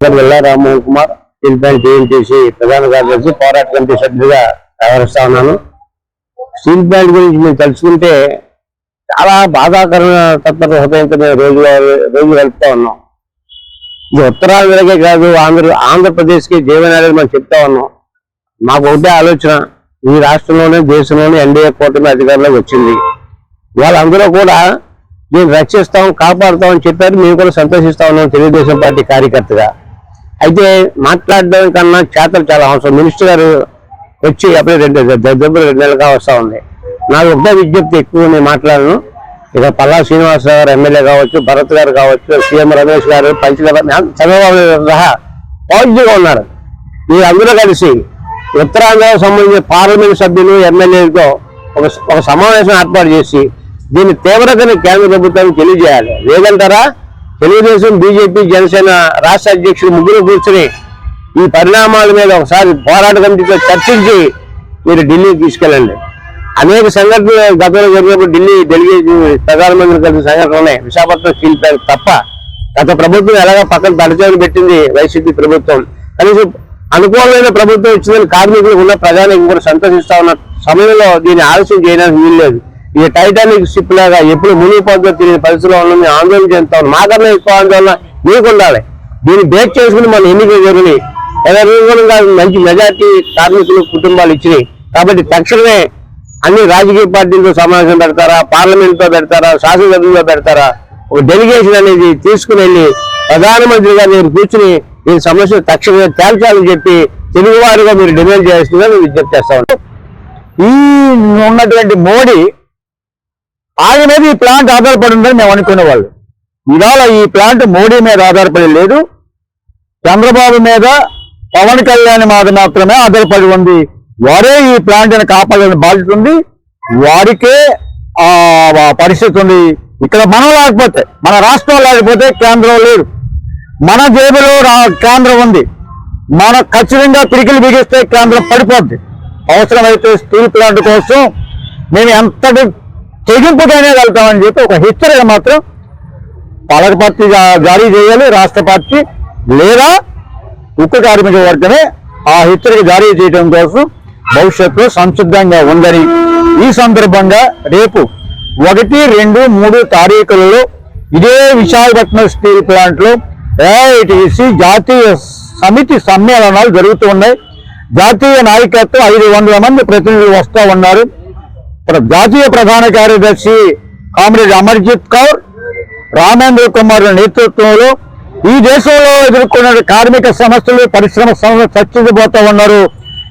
ఎల్లా Rammohan Kumar steel plant చేసి ప్రధాన కార్యదర్శి పోరాట కమిటీ సభ్యుడిగా వ్యవహరిస్తా ఉన్నాను. స్టీల్ ప్లాంట్ గురించి మేము తలుచుకుంటే చాలా బాధాకరమైన తత్పర హృదయంతో మేము రోజు రోజు వెళ్తా ఉన్నాం. ఇది ఉత్తరాంధ్రకే కాదు ఆంధ్ర ఆంధ్రప్రదేశ్కి జీవనాలని మనం చెప్తా ఉన్నాం. మాకు ఒకటే ఆలోచన ఈ రాష్ట్రంలోనే దేశంలోనే ఎన్డీఏ కూటమి అధికారంలోకి వచ్చింది. వాళ్ళందరూ కూడా దీన్ని రక్షిస్తాం కాపాడుతాం అని చెప్పారు. మేము కూడా సంతోషిస్తా ఉన్నాం తెలుగుదేశం పార్టీ కార్యకర్తగా. అయితే మాట్లాడడం కన్నా చేతలు చాలా అవసరం. మినిస్టర్ గారు వచ్చి అప్పుడే రెండు దగ్గర రెండు నెలలుగా వస్తూ ఉంది. నాకు ఒకటే విజ్ఞప్తి ఎక్కువ నేను మాట్లాడను. ఇక పల్లా శ్రీనివాసరావు గారు ఎమ్మెల్యే కావచ్చు భరత్ గారు కావచ్చు సీఎం రమేష్ గారు పంచదేవ చంద్రబాబు సహా పాజిటివ్గా ఉన్నారు. వీరందరూ కలిసి ఉత్తరాంధ్రకు సంబంధించిన పార్లమెంట్ సభ్యులు ఎమ్మెల్యేలతో ఒక ఒక సమావేశం ఏర్పాటు చేసి దీని తీవ్రతని కేంద్ర ప్రభుత్వానికి తెలియజేయాలి. లేదంటారా తెలుగుదేశం బీజేపీ జనసేన రాష్ట్ర అధ్యక్షులు ముగ్గురు కూర్చుని ఈ పరిణామాల మీద ఒకసారి పోరాట కమిటీతో చర్చించి మీరు ఢిల్లీకి తీసుకెళ్ళండి. అనేక సంఘటనలు గతంలో జరిగినప్పుడు ఢిల్లీ డెలిగేషన్ ప్రధానమంత్రి కలిసిన సంఘటనలు ఉన్నాయి. విశాఖపట్నం స్టీల్ ప్లాంట్ తప్ప గత ప్రభుత్వం ఎలాగో పక్కన తడచేని పెట్టింది వైసీపీ ప్రభుత్వం. కనీసం అనుకూలమైన ప్రభుత్వం ఇచ్చిందని కార్మికులు ఉన్న ప్రజానికి కూడా సంతోషిస్తా ఉన్న సమయంలో దీన్ని ఆలస్యం చేయడానికి వీల్లేదు ఈ టైటానిక్ షిప్ లాగా ఎప్పుడు మునిగిపోతుందో తెలియని పరిస్థితిలో ఉన్న ఆందోళన చెందుతాం. మాకన్నా ఎక్కువ ఆందోళన మీకు ఉండాలి దీన్ని బేక్ చేసుకుని మన ఎన్నికలు జరిగినాయి ఎవరిగా మంచి మెజార్టీ కార్మికులు కుటుంబాలు ఇచ్చినాయి. కాబట్టి తక్షణమే అన్ని రాజకీయ పార్టీలతో సమావేశం పెడతారా? పార్లమెంట్తో పెడతారా? శాసనసభ్యులతో పెడతారా? ఒక డెలిగేషన్ అనేది తీసుకుని వెళ్ళి ప్రధానమంత్రిగా నేను కూర్చుని ఈ సమస్య తక్షణమే తేల్చాలని చెప్పి తెలుగువారిగా మీరు డిమాండ్ చేస్తుందని విజ్ఞప్తి చేస్తా ఉన్నాను ఈ ఉన్నటువంటి మోడీ ఆయన మీద ఈ ప్లాంట్ ఆధారపడి ఉందని మేము అనుకునే వాళ్ళు. ఇవాళ ఈ ప్లాంట్ మోడీ మీద ఆధారపడి లేదు. చంద్రబాబు మీద పవన్ కళ్యాణ్ మీద మాత్రమే ఆధారపడి ఉంది. వారే ఈ ప్లాంట్ని కాపాడాలని బాధ్యత ఉంది. వారికే ఆ పరిస్థితి ఉంది. ఇక్కడ మనం లేకపోతే మన రాష్ట్రం లేకపోతే కేంద్రం లేదు. మన జేబులో రా- కేంద్రం ఉంది. మన ఖచ్చితంగా పిడికిలు బిగిస్తే కేంద్రం పడిపోద్ది. అవసరమైతే స్టీల్ ప్లాంట్ కోసం మేము ఎంతటి తెగింపుకైనా వెళ్తామని చెప్పి ఒక హెచ్చరిక మాత్రం పాలక పార్టీ జారీ చేయాలి రాష్ట్ర పార్టీ లేదా ఉక్కు కార్మిక వర్గమే ఆ హెచ్చరిక జారీ చేయడం కోసం భవిష్యత్తులో సంసిద్ధంగా ఉందని. ఈ సందర్భంగా రేపు ఒకటి రెండు మూడు తారీఖులలో ఇదే విశాఖపట్నం స్టీల్ ప్లాంట్లో ఏఐటిసి జాతీయ సమితి సమ్మేళనాలు జరుగుతూ ఉన్నాయి. జాతీయ నాయకత్వం ఐదు వందల మంది ప్రతినిధులు వస్తూ ఉన్నారు. జాతీయ ప్రధాన కార్యదర్శి కామ్రేడ్ అమర్జిత్ కౌర్ రామేంద్ర కుమార్ నేతృత్వంలో ఈ దేశంలో ఎదుర్కొన్న కార్మిక సమస్యలు పరిశ్రమ సంస్థలు చర్చించబోతా ఉన్నారు.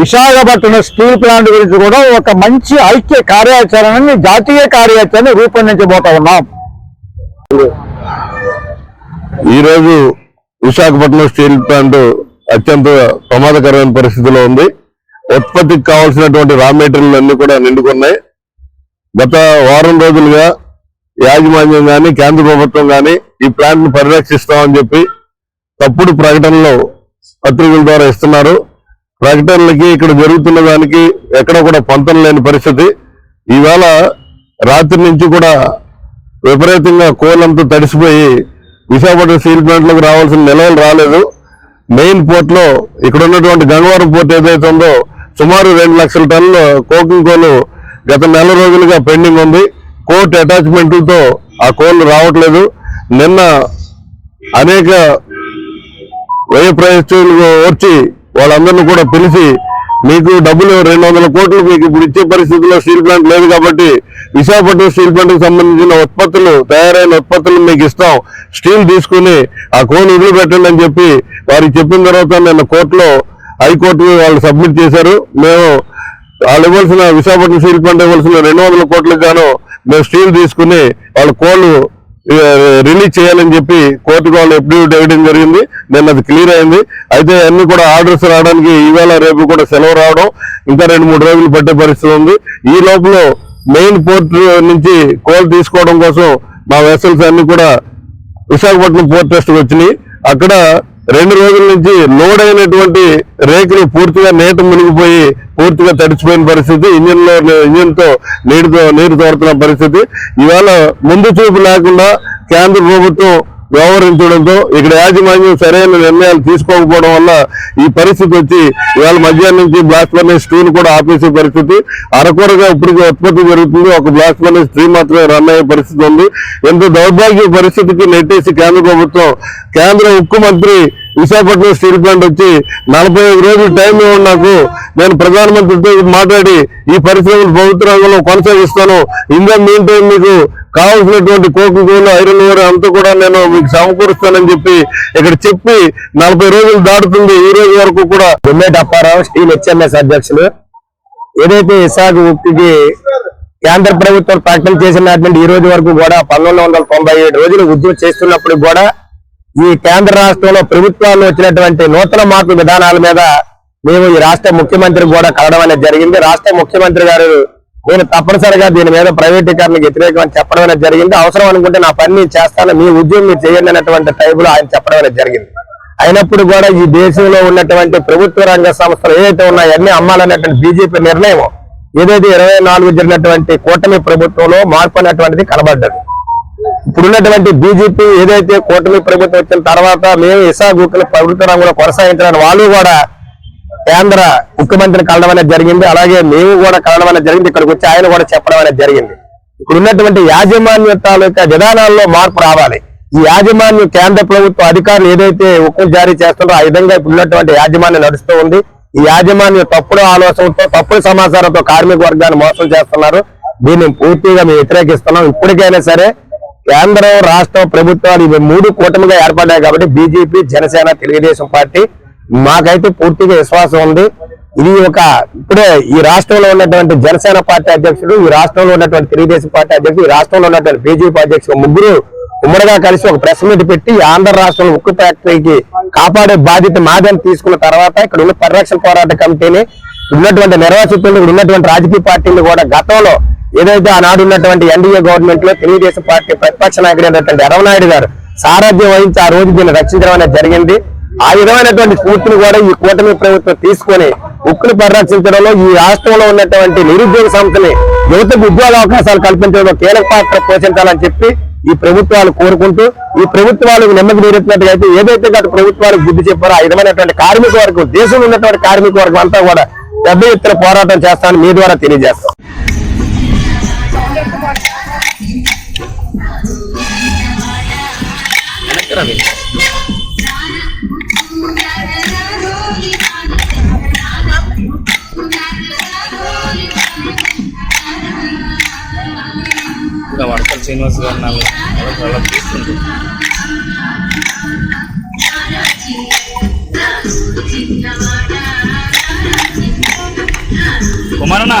విశాఖపట్నం స్టీల్ ప్లాంట్ గురించి కూడా ఒక మంచి ఐక్య కార్యాచరణని జాతీయ కార్యాచరణ రూపొందించబోతా ఉన్నాం. ఈరోజు విశాఖపట్నం స్టీల్ ప్లాంట్ అత్యంత ప్రమాదకరమైన పరిస్థితిలో ఉంది. ఉత్పత్తికి కావాల్సినటువంటి రా మెటీరియల్ అన్ని కూడా నిండుకున్నాయి. గత వారం రోజులుగా యాజమాన్యం కానీ కేంద్ర ప్రభుత్వం కానీ ఈ ప్లాంట్ను పరిరక్షిస్తామని చెప్పి తప్పుడు ప్రకటనలు పత్రికల ద్వారా ఇస్తున్నారు. ప్రకటనలకి ఇక్కడ జరుగుతున్న దానికి ఎక్కడ కూడా పొంతం లేని పరిస్థితి. ఈవేళ రాత్రి నుంచి కూడా విపరీతంగా కోలంతా తడిసిపోయి విశాఖపట్నం స్టీల్ ప్లాంట్లకు రావాల్సిన నిలవలు రాలేదు. మెయిన్ పోర్ట్లో ఇక్కడ ఉన్నటువంటి గంగవరం పోర్ట్ ఏదైతే ఉందో సుమారు రెండు లక్షల టన్నుల కోకింగ్ కోలు గత నెల రోజులుగా పెండింగ్ ఉంది. కోర్ట్ అటాచ్మెంట్లతో ఆ కోళ్ళు రావట్లేదు. నిన్న అనేక వ్యయ ప్రయత్నాలు వచ్చి వాళ్ళందరినీ కూడా పిలిచి మీకు డబ్బులు రెండు వందల కోట్లు మీకు ఇప్పుడు ఇచ్చే పరిస్థితిలో స్టీల్ ప్లాంట్ లేదు కాబట్టి విశాఖపట్నం స్టీల్ ప్లాంట్కి సంబంధించిన ఉత్పత్తులు తయారైన ఉత్పత్తులు మీకు ఇస్తాం. స్టీల్ తీసుకుని ఆ కోన్ పెట్టండి అని చెప్పి వారికి చెప్పిన తర్వాత నిన్న కోర్టులో హైకోర్టు వాళ్ళు సబ్మిట్ చేశారు. మేము వాళ్ళు ఇవ్వాల్సిన విశాఖపట్నం స్టీల్ ప్లాంట్ ఇవ్వాల్సిన రెండు వందల కోట్లకు గాను మేము స్టీల్ తీసుకుని వాళ్ళ కోళ్ళు రిలీజ్ చేయాలని చెప్పి కోర్టుకు వాళ్ళు ఎఫిడవిట్ వేయడం జరిగింది. నిన్న అది క్లియర్ అయింది. అయితే అన్ని కూడా ఆర్డర్స్ రావడానికి ఈవేళ రేపు కూడా సెలవు రావడం ఇంకా రెండు మూడు రోజులు పట్టే పరిస్థితి ఉంది. ఈ లోపల మెయిన్ పోర్ట్ నుంచి కోల్ తీసుకోవడం కోసం మా వెసల్స్ అన్ని కూడా విశాఖపట్నం పోర్ట్ ట్రస్ట్కి వచ్చినాయి. అక్కడ రెండు రోజుల నుంచి లోడ్ అయినటువంటి రేకులు పూర్తిగా నీట మునిగిపోయి పూర్తిగా తడిచిపోయిన పరిస్థితి ఇంజిన్లో ఇంజిన్తో నీటితో నీరు తోడుతున్న పరిస్థితి. ఇవాళ ముందు చూపు లేకుండా కేంద్ర ప్రభుత్వం వ్యవహరించడంతో ఇక్కడ యాజమాన్యం సరైన నిర్ణయాలు తీసుకోకపోవడం వల్ల ఈ పరిస్థితి వచ్చి ఇవాళ మధ్యాహ్నం నుంచి బ్లాస్ట్ ఫర్నేస్ టూను కూడా ఆపేసే పరిస్థితి. అరకొరగా ఇప్పటికీ ఉత్పత్తి జరుగుతుంది. ఒక బ్లాస్ట్ ఫర్నేస్ త్రీ మాత్రమే రన్ అయ్యే పరిస్థితి ఉంది. ఎంత దౌర్భాగ్య పరిస్థితికి నెట్టేసి కేంద్ర ప్రభుత్వం కేంద్ర ఉక్కు మంత్రి విశాఖపట్నం స్టీల్ ప్లాంట్ వచ్చి నలభై ఐదు రోజులు టైం ఇవ్వండి నాకు. నేను ప్రధానమంత్రితో మాట్లాడి ఈ పరిశ్రమలు ప్రభుత్వ రంగంలో కొనసాగిస్తాను. ఇందా మీన్ టైం మీకు కావాల్సినటువంటి కోకు గోలు ఐరన్ ఓర్ అంతా కూడా నేను మీకు సమకూరుస్తానని చెప్పి ఇక్కడ చెప్పి నలభై రోజులు దాటుతుంది. ఈ రోజు వరకు కూడా గుమ్మేటి అప్పారావు స్టీల్ హెచ్ఎంఎస్ అధ్యక్షులు. ఏదైతే విశాఖ ఉక్తికి కేంద్ర ప్రభుత్వం ప్రకటన చేసినటువంటి ఈ రోజు వరకు కూడా పంతొమ్మిది వందల తొంభై ఏడు రోజులు ఉద్యమం చేస్తున్నప్పుడు కూడా ఈ కేంద్ర రాష్ట్రంలో ప్రభుత్వాలు వచ్చినటువంటి నూతన మార్పు విధానాల మీద మేము ఈ రాష్ట్ర ముఖ్యమంత్రి కూడా కలవడం అనేది జరిగింది. రాష్ట్ర ముఖ్యమంత్రి గారు నేను తప్పనిసరిగా దీని మీద ప్రైవేటీకరణకు వ్యతిరేకం అని చెప్పడం అనేది జరిగింది. అవసరం అనుకుంటే నా పని నేను చేస్తాను మీ ఉద్యోగం మీరు చేయండి అనేటువంటి టైపులో ఆయన చెప్పడం అనేది జరిగింది. అయినప్పుడు కూడా ఈ దేశంలో ఉన్నటువంటి ప్రభుత్వ రంగ సంస్థలు ఏదైతే ఉన్నాయో అన్ని అమ్మాలనేటువంటి బీజేపీ నిర్ణయం ఏదైతే ఇరవై నాలుగు జరిగినటువంటి కూటమి ప్రభుత్వంలో మార్పు అనేటువంటిది కనబడ్డది. ఇప్పుడున్నటువంటి బీజేపీ ఏదైతే కూటమి ప్రభుత్వం వచ్చిన తర్వాత మేము ఇసాగుక్కుని ప్రభుత్వ రంగంలో కొనసాగించడానికి వాళ్ళు కూడా కేంద్ర ముఖ్యమంత్రిని కలడం అనేది జరిగింది. అలాగే మేము కూడా కలడం అనేది జరిగింది. ఇక్కడికి వచ్చి ఆయన కూడా చెప్పడం అనేది జరిగింది. ఇక్కడ ఉన్నటువంటి యాజమాన్య తాలూకా విధానాల్లో మార్పు రావాలి. ఈ యాజమాన్యం కేంద్ర ప్రభుత్వ అధికారులు ఏదైతే ఉక్కులు జారీ చేస్తున్నారో ఆ విధంగా ఇప్పుడు ఉన్నటువంటి యాజమాన్యం నడుస్తూ ఉంది. ఈ యాజమాన్యం తప్పుడు ఆలోచనతో తప్పుడు సమాచారంతో కార్మిక వర్గాన్ని మోసం చేస్తున్నారు. దీన్ని పూర్తిగా మేము వ్యతిరేకిస్తున్నాం. ఇప్పటికైనా సరే కేంద్రం రాష్ట్రం ప్రభుత్వాలు ఇవి మూడు కూటమిగా ఏర్పడ్డాయి కాబట్టి బీజేపీ జనసేన తెలుగుదేశం పార్టీ మాకైతే పూర్తిగా విశ్వాసం ఉంది. ఇది ఒక ఇప్పుడే ఈ రాష్ట్రంలో ఉన్నటువంటి జనసేన పార్టీ అధ్యక్షుడు ఈ రాష్ట్రంలో ఉన్నటువంటి తెలుగుదేశం పార్టీ అధ్యక్షుడు ఈ రాష్ట్రంలో ఉన్నటువంటి బీజేపీ అధ్యక్షుడు ముగ్గురు ఉమ్మడిగా కలిసి ఒక ప్రెస్ మీట్ పెట్టి ఆంధ్ర రాష్ట్రంలో ఉక్కు ఫ్యాక్టరీకి కాపాడే బాధ్యత మాదని తీసుకున్న తర్వాత ఇక్కడ ఉన్న పరిరక్షణ పోరాట కమిటీని ఉన్నటువంటి నిర్వాసితులు ఇక్కడ ఉన్నటువంటి రాజకీయ పార్టీలు కూడా గతంలో ఏదైతే ఆనాడు ఉన్నటువంటి ఎన్డీఏ గవర్నమెంట్లో తెలుగుదేశం పార్టీ ప్రతిపక్ష నాయకుడు అయినటువంటి ఎర్రనాయుడు గారు సారథ్యం వహించి ఆ రోజు దీన్ని రక్షించడం అనేది జరిగింది. ఆ విధమైనటువంటి స్ఫూర్తిని కూడా ఈ కూటమి ప్రభుత్వం తీసుకొని ఉక్కును పరిరక్షించడంలో ఈ రాష్ట్రంలో ఉన్నటువంటి నిరుద్యోగ సంస్థని యువతకు ఉద్యోగ అవకాశాలు కల్పించడంలో కీలక పాత్ర పోషించాలని చెప్పి ఈ ప్రభుత్వాలు కోరుకుంటూ ఈ ప్రభుత్వాలు నెమ్మది నీరెత్తినట్టుగా అయితే ఏదైతే గత ప్రభుత్వాలకు బుద్ధి చెప్పారో ఆ విధమైనటువంటి కార్మిక వర్గం దేశంలో ఉన్నటువంటి కార్మిక వర్గం అంతా కూడా పెద్ద ఎత్తున పోరాటం చేస్తామని మీ ద్వారా తెలియజేస్తాం. ఇంకా శ్రీనివాస్ గారు నాలుగు వాళ్ళకి చూస్తుంది కుమారనా